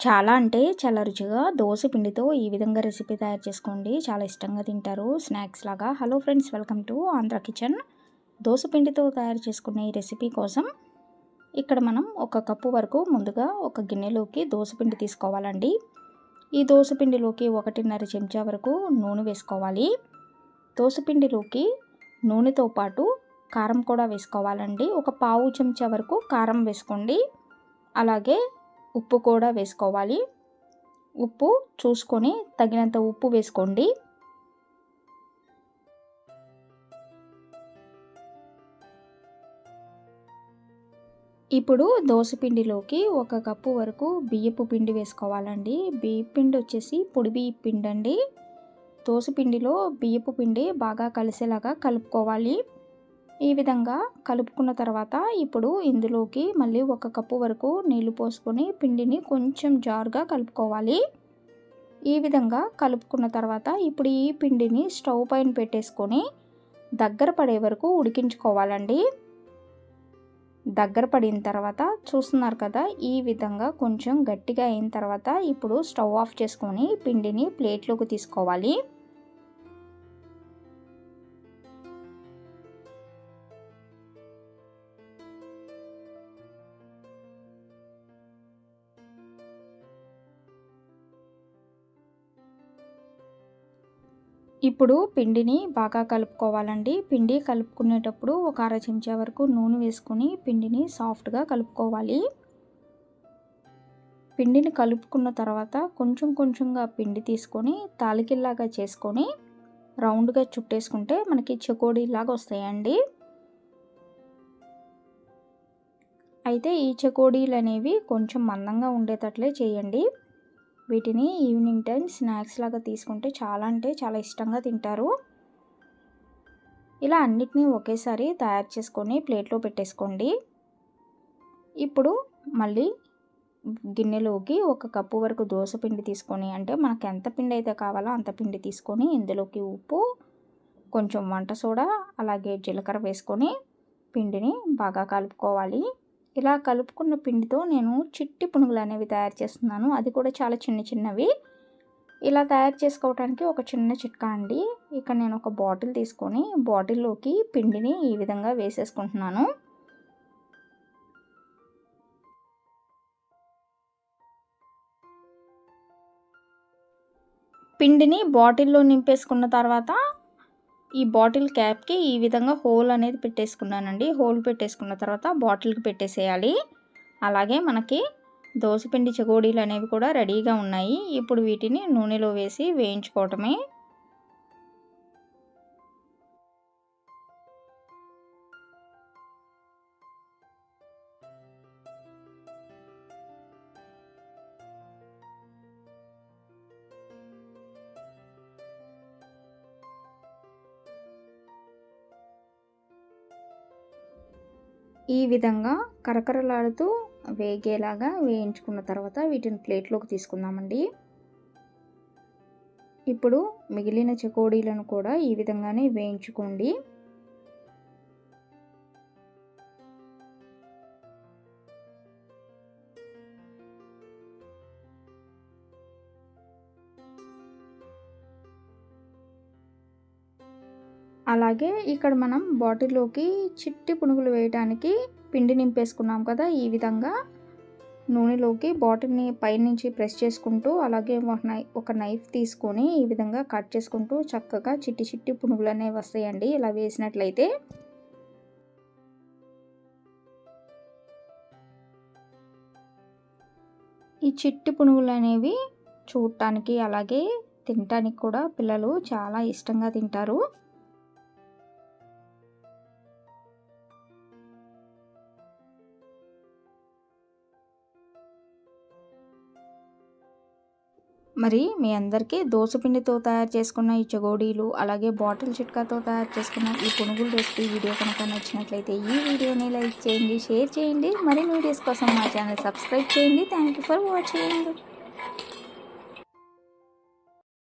చాలా అంటే చాలా రుచిగా దోశ పిండితో ఈ విధంగా రెసిపీ తయారు చేసుకోండి. చాలా ఇష్టంగా తింటారు. స్నాక్స్ లాగా. Hello friends welcome to Andhra kitchen. Dosa పిండితో తయారు చేసుకునే ఈ రెసిపీ కోసం ఇక్కడ మనం ఒక కప్పు వరకు ముందుగా ఒక గిన్నెలోకి దోశ పిండి తీసుకోవాలండి. ఈ దోశ పిండిలోకి ఒకటిన్నర చెంచా వరకు నూనె వేసుకోవాలి. దోశ పిండిలోకి నూనెతో పాటు కారం కూడా వేసుకోవాలండి. ఒక పావు చెంచా వరకు కారం వేసుకోండి. అలాగే ఉప్పు కూడా వేసుకోవాలి. ఉప్పు చూసుకొని తగినంత ఉప్పు వేసుకోండి. ఇప్పుడు పిండిలోకి ఒక కప్పు వరకు బియ్యపు పిండి వేసుకోవాలండి. బియ్య పిండి వచ్చేసి పొడి బియ్య పిండి అండి పిండిలో బియ్యపు పిండి బాగా కలిసేలాగా కలుపుకోవాలి. ఈ విధంగా కలుపుకున్న తర్వాత ఇప్పుడు ఇందులోకి మళ్ళీ ఒక కప్పు వరకు నీళ్ళు పోసుకొని పిండిని కొంచెం జారుగా కలుపుకోవాలి. ఈ విధంగా కలుపుకున్న తర్వాత ఇప్పుడు ఈ పిండిని స్టవ్ పైన పెట్టేసుకొని దగ్గర పడే వరకు ఉడికించుకోవాలండి. దగ్గర పడిన తర్వాత చూస్తున్నారు కదా ఈ విధంగా కొంచెం గట్టిగా అయిన తర్వాత ఇప్పుడు స్టవ్ ఆఫ్ చేసుకొని పిండిని ప్లేట్లోకి తీసుకోవాలి. ఇప్పుడు పిండిని బాగా కలుపుకోవాలండి. పిండి కలుపుకునేటప్పుడు ఒక అర చెంచా వరకు నూనె వేసుకొని పిండిని సాఫ్ట్గా కలుపుకోవాలి. పిండిని కలుపుకున్న తర్వాత కొంచెం కొంచెంగా పిండి తీసుకొని తాలికిల్లాగా చేసుకొని రౌండ్గా చుట్టేసుకుంటే మనకి చెకోడీలాగా వస్తాయండి. అయితే ఈ చెకోడీలు అనేవి కొంచెం మందంగా ఉండేటట్లే చేయండి. వీటిని ఈవినింగ్ టైం స్నాక్స్ లాగా తీసుకుంటే చాలా అంటే చాలా ఇష్టంగా తింటారు. ఇలా అన్నిటినీ ఒకేసారి తయారు చేసుకొని ప్లేట్లో పెట్టేసుకోండి. ఇప్పుడు మళ్ళీ గిన్నెలోకి ఒక కప్పు వరకు దోశ పిండి తీసుకొని అంటే మనకు ఎంత పిండి అయితే కావాలో అంత పిండి తీసుకొని ఇందులోకి ఉప్పు కొంచెం వంట సోడా అలాగే జీలకర్ర వేసుకొని పిండిని బాగా కలుపుకోవాలి. ఇలా కలుపుకున్న పిండితో నేను చిట్టి పునుగులు అనేవి తయారు చేస్తున్నాను. అది కూడా చాలా చిన్న చిన్నవి. ఇలా తయారు చేసుకోవడానికి ఒక చిన్న చిట్కా అండి. ఇక్కడ నేను ఒక బాటిల్ తీసుకొని బాటిల్లోకి పిండిని ఈ విధంగా వేసేసుకుంటున్నాను. పిండిని బాటిల్లో నింపేసుకున్న తర్వాత ఈ బాటిల్ క్యాప్కి ఈ విధంగా హోల్ అనేది పెట్టేసుకున్నానండి. హోల్ పెట్టేసుకున్న తర్వాత బాటిల్కి పెట్టేసేయాలి. అలాగే మనకి దోసపిండి చెగోడీలు అనేవి కూడా రెడీగా ఉన్నాయి. ఇప్పుడు వీటిని నూనెలో వేసి వేయించుకోవటమే. ఈ విధంగా కరకరలాడుతూ వేగేలాగా వేయించుకున్న తర్వాత వీటిని ప్లేట్లోకి తీసుకుందామండి. ఇప్పుడు మిగిలిన చకోడీలను కూడా ఈ విధంగానే వేయించుకోండి. అలాగే ఇక్కడ మనం బాటిల్లోకి చిట్టి పునుగులు వేయడానికి పిండి నింపేసుకున్నాం కదా ఈ విధంగా నూనెలోకి బాటిల్ని పైనుంచి ప్రెస్ చేసుకుంటూ అలాగే ఒక నైఫ్ తీసుకొని ఈ విధంగా కట్ చేసుకుంటూ చక్కగా చిట్టి చిట్టి పునుగులు అనేవి వస్తాయండి. ఇలా వేసినట్లయితే ఈ చిట్టి పునుగులు అనేవి చూడటానికి అలాగే తినటానికి కూడా పిల్లలు చాలా ఇష్టంగా తింటారు. మరి మీ అందరికీ దోసపిండితో తయారు చేసుకున్న ఈ చగోడీలు అలాగే బాటిల్ చిట్కాతో తయారు చేసుకున్న ఈ పునుగులు రెసిపీ వీడియో కనుక నచ్చినట్లయితే ఈ వీడియోని లైక్ చేయండి షేర్ చేయండి. మరిన్ని వీడియోస్ కోసం మా ఛానల్ సబ్స్క్రైబ్ చేయండి. Thank for watching.